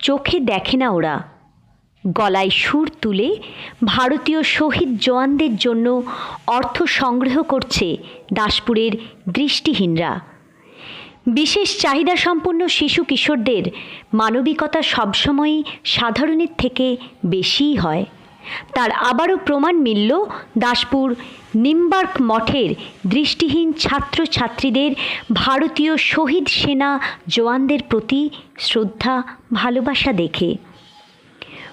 চোখে দেখে না ওরা। গলায় সুর তুলে ভারতীয় শহীদ জওয়ানদের জন্য অর্থ সংগ্রহ করছে দাসপুরের দৃষ্টিহীনরা। বিশেষ চাহিদা সম্পন্ন শিশু কিশোরদের মানবিকতা সবসময়ই সাধারণের থেকে বেশিই হয়। তার আবারও প্রমাণ মিলল দাসপুর নিম্বার্ক মঠের দৃষ্টিহীন ছাত্রছাত্রীদের ভারতীয় শহীদ সেনা জওয়ানদের প্রতি শ্রদ্ধা, ভালোবাসা দেখে।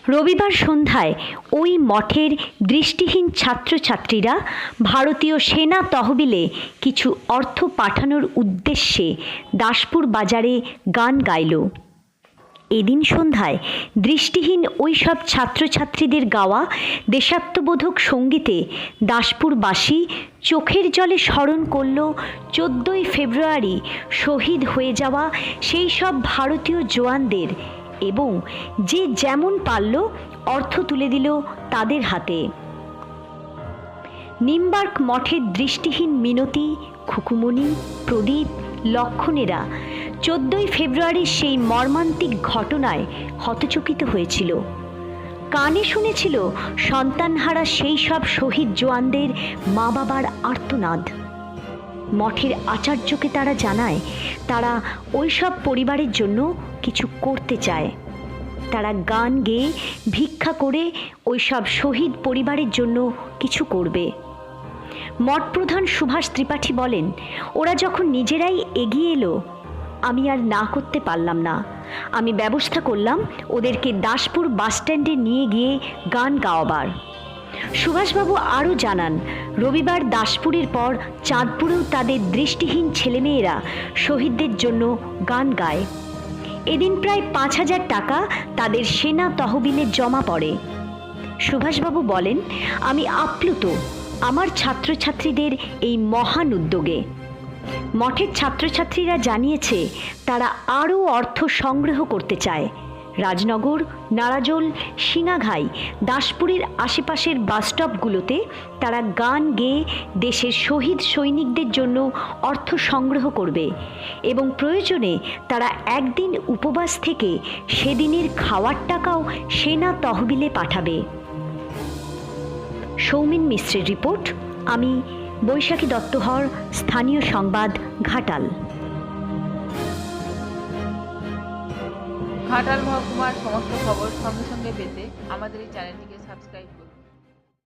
রবিবার সন্ধ্যায় ওই মঠের দৃষ্টিহীন ছাত্রছাত্রীরা ভারতীয় সেনা তহবিলে কিছু অর্থ পাঠানোর উদ্দেশ্যে দাসপুর বাজারে গান গাইল। এদিন সন্ধ্যায় দৃষ্টিহীন ওই সব ছাত্রছাত্রীদের গাওয়া দেশাত্মবোধক সঙ্গীতে দাসপুরবাসী চোখের জলে স্মরণ করল চোদ্দোই ফেব্রুয়ারি শহীদ হয়ে যাওয়া সেই সব ভারতীয় জওয়ানদের এবং যে যেমন পারল অর্থ তুলে দিল তাদের হাতে। নিম্বার্ক মঠের দৃষ্টিহীন মিনতি, খুকুমণি, প্রদীপ, লক্ষণেরা চোদ্দই ফেব্রুয়ারির সেই মর্মান্তিক ঘটনায় হতচকিত হয়েছিল। কানে শুনেছিল, সন্তানহারা সেই সব শহীদ জওয়ানদের মা বাবার আর্তনাদ। মঠের আচার্যকে তারা জানায়, তারা ওই সব পরিবারের জন্য কিছু করতে চায়। তারা গান গেয়ে, ভিক্ষা করে ওই সব শহীদ পরিবারের জন্য কিছু করবে। মঠ প্রধান সুভাষ ত্রিপাঠী বলেন, ওরা যখন নিজেরাই এগিয়ে এলো আমি আর না করতে পারলাম না। আমি ব্যবস্থা করলাম ওদেরকে দাসপুর বাসস্ট্যান্ডে নিয়ে গিয়ে গান গাওয়াবার। সুভাষবাবু আরও জানান, রবিবার দাসপুরের পর চাঁদপুরেও তাদের দৃষ্টিহীন ছেলেমেয়েরা শহীদদের জন্য গান গায়। এদিন প্রায় পাঁচ হাজার টাকা তাদের সেনা তহবিলে জমা পড়ে। সুভাষবাবু বলেন, আমি আপ্লুত। আমার ছাত্রছাত্রীদের এই মহান উদ্যোগে। মঠের ছাত্রছাত্রীরা জানিয়েছে, তারা আরও অর্থ সংগ্রহ করতে চায়। রাজনগর, নারাজল সিঙাঘাই দাসপুরের আশেপাশের বাসস্টপগুলোতে তারা গান গেয়ে দেশের শহীদ সৈনিকদের জন্য অর্থ সংগ্রহ করবে এবং প্রয়োজনে তারা একদিন উপবাস থেকে সেদিনের খাওয়ার টাকাও সেনা তহবিলে পাঠাবে। সৌমিন মিশ্রের রিপোর্ট, আমি বৈশাখী দত্ত হর স্থানীয় সংবাদ ঘাটাল। ঘাটাল মহকুমার সমস্ত খবর সঙ্গে সঙ্গে পেতে আমাদের এই চ্যানেলটিকে সাবস্ক্রাইব করুন।